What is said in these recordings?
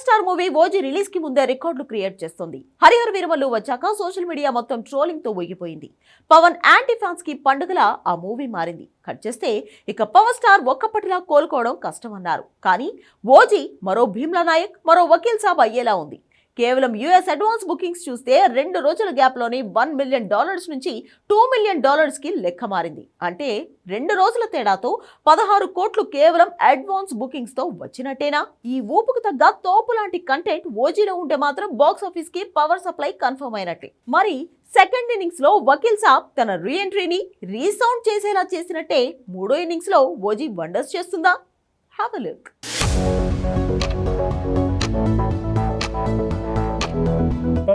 Star movie OG రిలీజ్కి ముందే రికార్డులు క్రియేట్ చేస్తుంది. హరిహర వీరమల్లు వచ్చాక సోషల్ మీడియా మొత్తం ట్రోలింగ్తో ఊగిపోయింది. పవన్ యాంటీ ఫ్యాన్స్కి పండుగలా ఆ మూవీ మారింది. కట్ చేస్తే ఇక పవర్ స్టార్ ఒక్కప్పటిలా కోలుకోవడం కష్టమన్నారు. కానీ ఓజీ మరో భీమ్లా నాయక్ మరో వకీల్ సాబ్ అయ్యేలా ఉంది. కేవలం యుఎస్ అడ్వాన్స్ బుకింగ్స్ చూస్తే రెండు రోజుల గ్యాప్లోనే వన్ మిలియన్ డాలర్స్ నుంచి టూ మిలియన్ డాలర్స్కి లెక్క మారింది. అంటే రెండు రోజుల తేడాతో పదహారు కోట్లు కేవలం అడ్వాన్స్ బుకింగ్స్తో వచ్చినట్టేనా? ఈ ఊపుకు తగ్గ తోపు లాంటి కంటెంట్ ఓజీలో ఉంటే మాత్రం బాక్స్ ఆఫీస్కి పవర్ సప్లై కన్ఫర్మ్ అయినట్టే. మరి సెకండ్ ఇన్నింగ్స్లో వకీల్ సాబ్ తన రీ ఎంట్రీని రీసౌండ్ చేసేలా చేసినట్టే మూడో ఇన్నింగ్స్లో ఓజీ వండర్స్ చేస్తుందా? Have a look.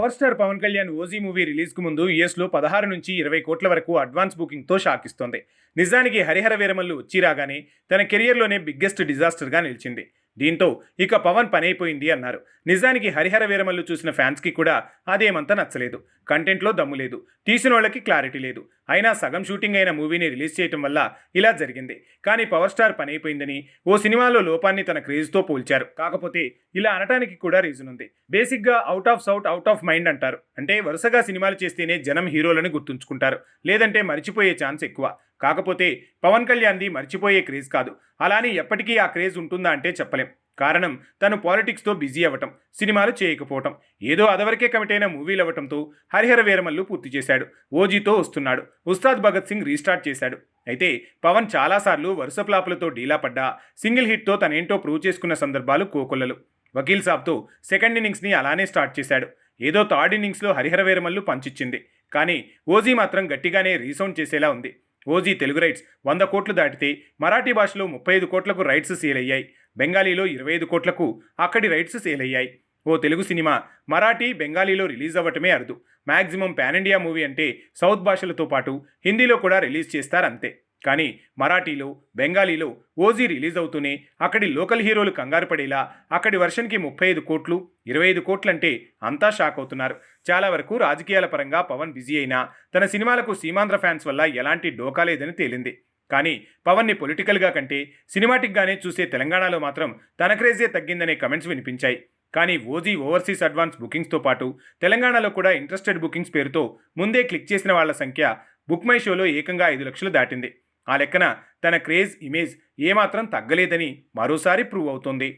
Power star Pawan Kalyan OG movie రిలీజ్కు ముందు యుఎస్లో పదహారు నుంచి ఇరవై కోట్ల వరకు అడ్వాన్స్ బుకింగ్తో షాక్ ఇస్తోంది నిజానికి హరిహర వీరమల్లు వచ్చి రాగానే తన కెరియర్లోనే బిగ్గెస్ట్ డిజాస్టర్గా నిలిచింది. దీంతో ఇక పవన్ పని అయిపోయింది అన్నారు. నిజానికి హరిహర వీరమల్లు చూసిన ఫ్యాన్స్కి కూడా అదేమంతా నచ్చలేదు. కంటెంట్లో దమ్ము లేదు. తీసిన వాళ్ళకి క్లారిటీ లేదు. అయినా సగం షూటింగ్ అయిన మూవీని రిలీజ్ చేయటం వల్ల ఇలా జరిగింది. కానీ పవర్ స్టార్ పని అయిపోయిందని ఓ సినిమాలో లోపాన్ని తన క్రేజ్తో పోల్చారు. కాకపోతే ఇలా అనటానికి కూడా రీజన్ ఉంది. బేసిక్గా out of sight out of mind అంటారు. అంటే వరుసగా సినిమాలు చేస్తేనే జనం హీరోలను గుర్తుంచుకుంటారు. లేదంటే మర్చిపోయే ఛాన్స్ ఎక్కువ. కాకపోతే పవన్ కళ్యాణ్ది మర్చిపోయే క్రేజ్ కాదు. అలానే ఎప్పటికీ ఆ క్రేజ్ ఉంటుందా అంటే చెప్పలేం. కారణం తను పాలిటిక్స్తో బిజీ అవ్వటం సినిమాలు చేయకపోవటం. ఏదో అదవరకే కమిట్ అయిన మూవీలు అవ్వటంతో హరిహర వీరమల్లు పూర్తి చేశాడు. ఓజీతో వస్తున్నాడు. ఉస్తాద్ భగత్ సింగ్ రీస్టార్ట్ చేశాడు. అయితే పవన్ చాలాసార్లు వరుస ప్లాపులతో డీలా పడ్డా సింగిల్ హిట్తో తనేంటో ప్రూవ్ చేసుకున్న సందర్భాలు కోకొల్లలు. వకీల్ సాబ్తో సెకండ్ ఇన్నింగ్స్ని అలానే స్టార్ట్ చేశాడు. ఏదో థర్డ్ ఇన్నింగ్స్లో హరిహర వీరమల్లు పంచిచ్చింది. కానీ ఓజీ మాత్రం గట్టిగానే రీసౌండ్ చేసేలా ఉంది. ఓజీ తెలుగు రైట్స్ వంద కోట్లు దాటితే మరాఠీ భాషలో ముప్పై ఐదు కోట్లకు రైట్స్ సేల్ అయ్యాయి. బెంగాలీలో ఇరవై ఐదు కోట్లకు అక్కడి రైట్స్ సేల్ అయ్యాయి ఓ తెలుగు సినిమా మరాఠీ బెంగాలీలో రిలీజ్ అవ్వటమే అరుదు. మ్యాక్సిమం పాన్ ఇండియా మూవీ అంటే సౌత్ భాషలతో పాటు హిందీలో కూడా రిలీజ్ చేస్తారంతే. కానీ మరాఠీలో బెంగాలీలో ఓజీ రిలీజ్ అవుతూనే అక్కడి లోకల్ హీరోలు కంగారు పడేలా అక్కడి వర్షన్కి ముప్పై ఐదు కోట్లు ఇరవై ఐదు కోట్లంటే అంతా షాక్ అవుతున్నారు. చాలా వరకు రాజకీయాల పరంగా పవన్ బిజీ అయినా తన సినిమాలకు సీమాంధ్ర ఫ్యాన్స్ వల్ల ఎలాంటి డోకా లేదని తేలింది. కానీ పవన్ని పొలిటికల్గా కంటే సినిమాటిక్గానే చూసే తెలంగాణలో మాత్రం తన క్రేజే తగ్గిందనే కమెంట్స్ వినిపించాయి. కానీ ఓజీ ఓవర్సీస్ అడ్వాన్స్ బుకింగ్స్తో పాటు తెలంగాణలో కూడా ఇంట్రెస్టెడ్ బుకింగ్స్ పేరుతో ముందే క్లిక్ చేసిన వాళ్ళ సంఖ్య బుక్ మై షోలో ఏకంగా ఐదు లక్షలు దాటింది. ఆ లెక్కన తన క్రేజ్ ఇమేజ్ ఏమాత్రం తగ్గలేదని మరోసారి ప్రూవ్ అవుతోంది.